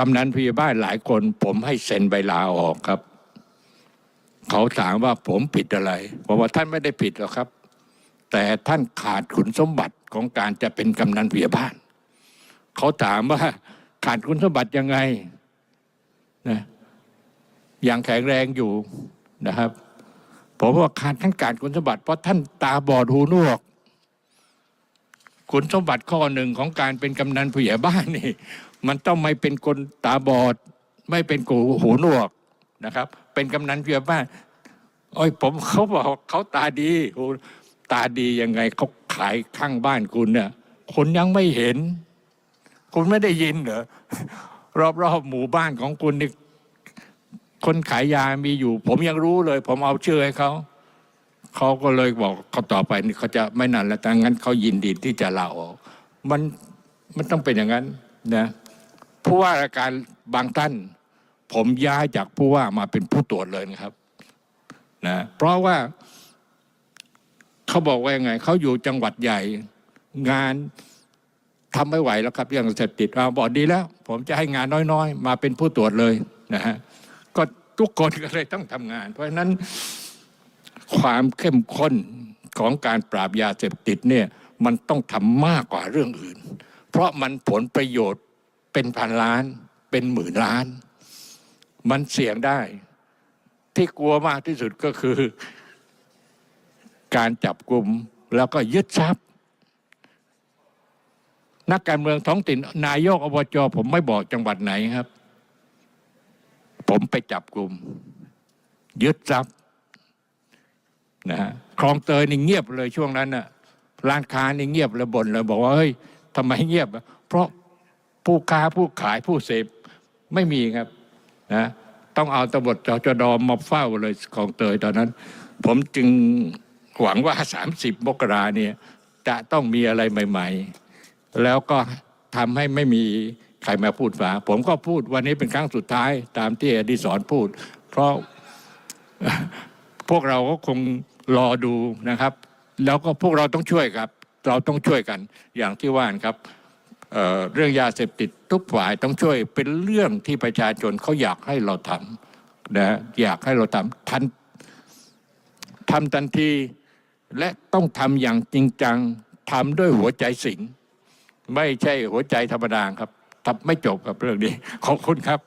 กำนันผู้ใหญ่บ้านหลายคน ผมให้เซ็นใบลาออกครับ เขาถามว่าผมผิดอะไรผมว่าท่านไม่ได้ผิดหรอกครับ แต่ท่านขาดคุณสมบัติของการจะเป็นกำนันผู้ใหญ่บ้าน เขาถามว่าขาดคุณสมบัติยังไงนะอย่างแข็งแรงอยู่นะครับผมว่าขาดท่านขาดคุณสมบัติเพราะท่านตาบอดหูหนวก คุณสมบัติข้อหนึ่งของการเป็นกำนันผู้ใหญ่บ้านนี่ มันต้องไม่เป็นคนตาบอด ไม่เป็นกูหูหนวกนะครับ เป็นกำนันผู้ใหญ่บ้านโอ้ยผมเขาบอกเขาตาดีตาดียังไงเขาขายข้างบ้านคุณเนี่ยคนยังไม่เห็น คุณไม่ได้ยินเหรอรอบๆหมู่บ้านของคุณนี่คนขายยามีอยู่ ผมยังรู้เลย ผมเอาชื่อให้เขาเขาก็เลยบอกเขาต่อไปนี่เขาจะไม่นานแล้วแต่งั้นเขายินดีที่จะลาออกมันมันต้องเป็นอย่างนั้นนะ ผู้ว่าราชการบางท่าน ผมย้ายจากผู้ว่ามาเป็นผู้ตรวจเลยนะครับนะเพราะว่าเขาบอกว่ายังไงเขาอยู่จังหวัดใหญ่งานทำไม่ไหวแล้วครับเรื่องเสพติดเอาบอกดีแล้ว ผมจะให้งานน้อยๆ มาเป็นผู้ตรวจเลยนะฮะก็ทุกคนก็เลยต้องทำงาน เพราะฉะนั้นความเข้มข้นของการปราบยาเสพติดเนี่ยมันต้องทำมากกว่าเรื่องอื่น เพราะมันผลประโยชน์ เป็นพันล้าน เป็นหมื่นล้าน มันเสี่ยงได้ ที่กลัวมากที่สุดก็คือ การจับกลุ่มแล้วก็ยึดทรัพย์ นักการเมืองท้องถิ่นนายกอบจผมไม่บอกจังหวัดไหนครับ ผมไปจับกลุ่ม ยึดทรัพย์นะฮะคลองเตยนี่เงียบเลยช่วงนั้นน่ะร้านค้านี่เงียบเลยบ่นเลยบอกว่าเฮ้ยทำไมเงียบ เพราะ ผู้ค้าผู้ขายผู้เสพไม่มีครับนะต้องเอาตำรวจจจดมาเฝ้าเลยคลองเตยตอนนั้น ผมจึงหวังว่า 30 มกราเนี่ยจะต้องมีอะไรใหม่ ๆ แล้วก็ทำให้ไม่มีใครมาพูดฝาผมก็พูดวันนี้เป็นครั้งสุดท้ายตามที่อดีศรพูด เพราะพวกเราก็คงรอดูนะครับ แล้วก็พวกเราต้องช่วยครับ เราต้องช่วยกันอย่างที่ว่านครับ เรื่องยาเสพติดทุกฝ่ายต้องช่วยเป็นเรื่องที่ประชาชนเขาอยากให้เราทำนะอยากให้เราทำทันทำทันทีและต้องทำอย่างจริงจังทำด้วยหัวใจสิง ไม่ใช่หัวใจธรรมดาครับทำไม่จบกับเรื่องนี้ขอบคุณครับ